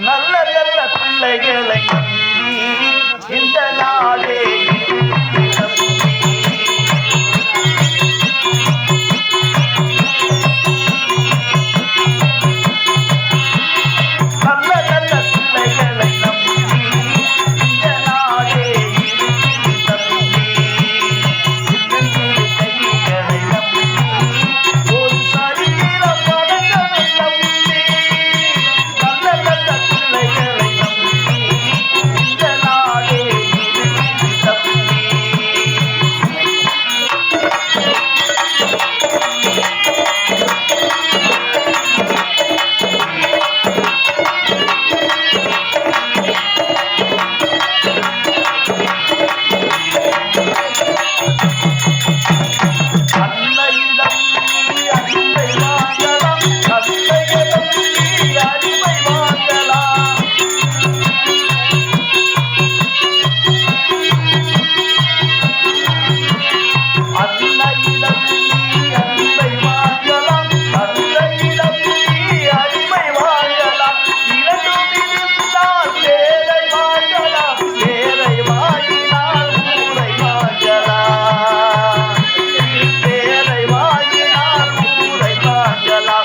நல்ல நல்ல பிள்ளைகளை இந்த நாளே जला